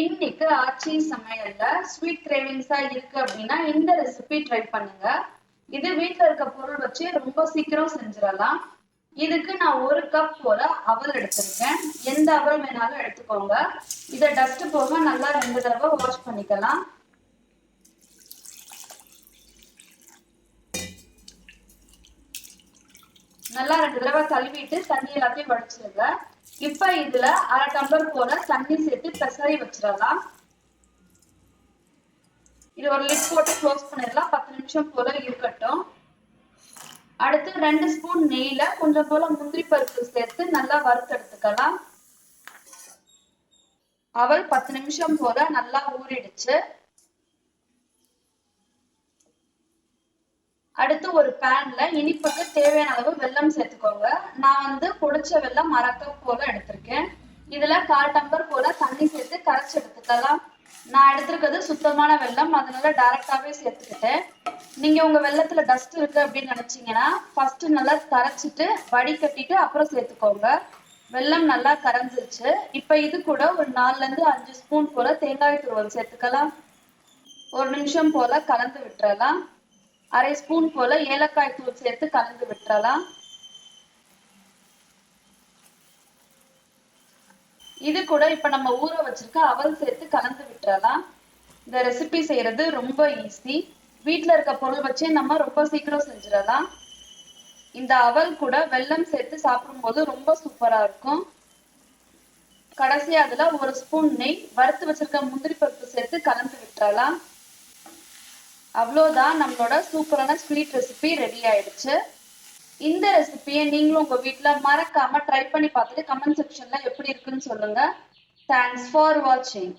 இன்னைக்கு ஆச்சி சமையல்ல ஸ்வீட் கிரேவிங்ஸா இருக்கு அப்படின்னா இந்த ரெசிபி ட்ரை பண்ணுங்க. இது வீட்டுல இருக்க பொருள் வச்சு ரொம்ப சீக்கிரம் செஞ்சிடலாம். இதுக்கு நான் ஒரு கப் போல அவல் எடுத்திருக்கேன். எந்த அவல் வேணாலும் எடுத்துக்கோங்க. இதை டஸ்ட் போக நல்லா ரெண்டு தடவை வாஷ் பண்ணிக்கலாம். நல்லா ரெண்டு தடவை கழுவிட்டு தண்ணி எல்லாத்தையும் வடிச்சிருங்க. இப்ப இதுல அரை டம்ளர் போல தண்ணி சேர்த்து பெசரி வச்சிடலாம். இது ஒரு லிட் போட்டு க்ளோஸ் பண்ணிடலாம். பத்து நிமிஷம் போல இருக்கட்டும். அடுத்து ரெண்டு ஸ்பூன் நெய்ல கொஞ்சம் போல முந்திரி பருப்பு சேர்த்து நல்லா வறுத்தெடுத்துக்கலாம். அவள் பத்து நிமிஷம் போல நல்லா ஊறிடுச்சு. அடுத்து ஒரு பேன்ல இனிப்புக்கு தேவையான அளவு வெல்லம் சேர்த்து நான் வந்து பொடிச்ச வெள்ளம் மரக்கப் போல எடுத்திருக்கேன். இதுல கால் டம்பர் போல தண்ணி சேர்த்து கரைச்சி எடுத்துக்கலாம். நான் எடுத்திருக்கிறது சுத்தமான வெள்ளம். அதனால டைரக்டாவே சேர்த்துக்கிட்டேன். நீங்க உங்க வெள்ளத்துல டஸ்ட் இருக்கு அப்படின்னு நினைச்சீங்கன்னா ஃபர்ஸ்ட் நல்லா கரைச்சிட்டு வடிகட்டிட்டு அப்புறம் சேர்த்துக்கோங்க. வெல்லம் நல்லா கரைஞ்சிருச்சு. இப்ப இது கூட ஒரு நாலுல இருந்து அஞ்சு ஸ்பூன் போல தேங்காய் துருவல் சேர்த்துக்கலாம். ஒரு நிமிஷம் போல கலந்து விட்டுறலாம். அரை ஸ்பூன் போல ஏலக்காய் தூள் சேர்த்து கலந்து விட்டுறலாம். இது கூட இப்ப நம்ம ஊற வச்சிருக்க அவல் சேர்த்து கலந்து விட்டுறலாம். இந்த ரெசிபி செய்யறது ரொம்ப ஈஸி வீட்டில் இருக்க பொருள் வச்சே நம்ம ரொம்ப சீக்கிரம் செஞ்சிடலாம். இந்த அவல் கூட வெல்லம் சேர்த்து சாப்பிடும்போது ரொம்ப சூப்பரா இருக்கும். கடைசி அதுல ஒரு ஸ்பூன் நெய் வறுத்து வச்சிருக்க முந்திரி பருப்பு சேர்த்து கலந்து விட்டுறலாம். அவ்வளோதான் நம்மளோட சூப்பரான ஸ்வீட் ரெசிபி ரெடி ஆயிடுச்சு. இந்த ரெசிபியை நீங்களும் உங்க வீட்டுல மறக்காம ட்ரை பண்ணி பார்த்துட்டு கமெண்ட் செக்ஷன்ல எப்படி இருக்குன்னு சொல்லுங்க. தேங்க்ஸ் ஃபார் வாட்சிங்